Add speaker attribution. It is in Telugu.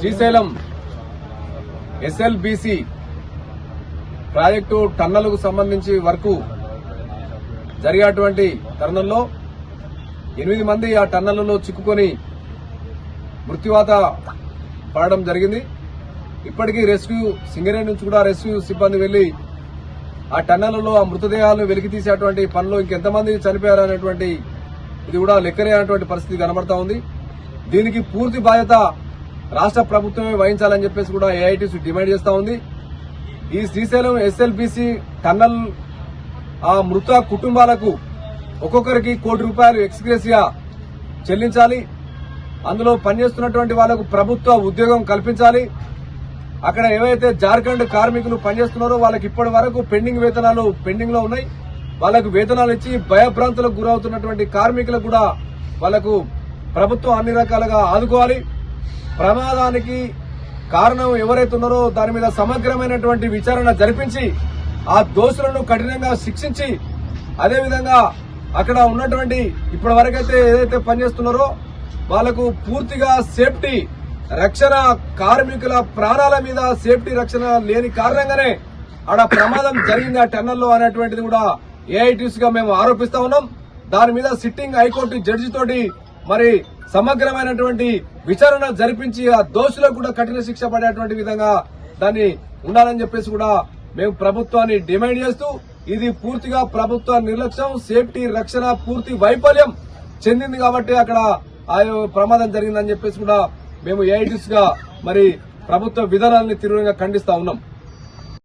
Speaker 1: శ్రీశైలం ఎస్ఎల్బిసి ప్రాజెక్టు టన్నలకు సంబంధించి వరకు జరిగేటువంటి తరుణంలో ఎనిమిది మంది ఆ టన్నలలో చిక్కుకొని మృత్యువాత పడడం జరిగింది. ఇప్పటికీ రెస్క్యూ సింగరేణి నుంచి కూడా రెస్క్యూ సిబ్బంది వెళ్ళి ఆ టన్నలలో ఆ మృతదేహాలను వెలికి తీసేటువంటి పనిలో ఇంకెంతమంది చనిపోయారు అనేటువంటి ఇది కూడా లెక్కలేనటువంటి పరిస్థితి కనబడతా ఉంది. దీనికి పూర్తి బాధ్యత రాష్ట్ర ప్రభుత్వమే వహించాలని చెప్పేసి కూడా ఏఐటీసీ డిమాండ్ చేస్తా ఉంది. ఈ శ్రీశైలం ఎస్ఎల్బిసి టన్నల్ ఆ మృత కుటుంబాలకు ఒక్కొక్కరికి కోటి రూపాయలు ఎక్స్గ్రేసియా చెల్లించాలి. అందులో పనిచేస్తున్నటువంటి వాళ్ళకు ప్రభుత్వ ఉద్యోగం కల్పించాలి. అక్కడ ఏవైతే జార్ఖండ్ కార్మికులు పనిచేస్తున్నారో వాళ్ళకి ఇప్పటి వరకు పెండింగ్ వేతనాలు పెండింగ్లో ఉన్నాయి. వాళ్ళకు వేతనాలు ఇచ్చి భయభ్రాంతులకు గురవుతున్నటువంటి కార్మికులకు కూడా వాళ్ళకు ప్రభుత్వం అన్ని రకాలుగా ఆదుకోవాలి. ప్రమాదానికి కారణం ఎవరైతే ఉన్నారో దాని మీద సమగ్రమైనటువంటి విచారణ జరిపించి ఆ దోషులను కఠినంగా శిక్షించి అదేవిధంగా అక్కడ ఉన్నటువంటి ఇప్పటి వరకైతే ఏదైతే పనిచేస్తున్నారో వాళ్ళకు పూర్తిగా సేఫ్టీ రక్షణ కార్మికుల ప్రాణాల మీద సేఫ్టీ రక్షణ లేని కారణంగానే ఆడ ప్రమాదం జరిగింది ఆ టన్నల్లో అనేటువంటిది కూడా ఏఐటీసీగా మేము ఆరోపిస్తా ఉన్నాం. దాని మీద సిట్టింగ్ హైకోర్టు జడ్జి తోటి మరి సమగ్రమైనటువంటి విచారణ జరిపించి ఆ దోషులకు కూడా కఠిన శిక్ష పడేటువంటి విధంగా దాన్ని ఉండాలని చెప్పేసి కూడా మేము ప్రభుత్వాన్ని డిమాండ్ చేస్తూ ఇది పూర్తిగా ప్రభుత్వ నిర్లక్ష్యం సేఫ్టీ రక్షణ పూర్తి వైఫల్యం చెందింది కాబట్టి అక్కడ ఆ ప్రమాదం జరిగిందని చెప్పేసి కూడా మేము ఏఐటీస్గా మరి ప్రభుత్వ విధానాన్ని తీవ్రంగా ఖండిస్తా ఉన్నాం.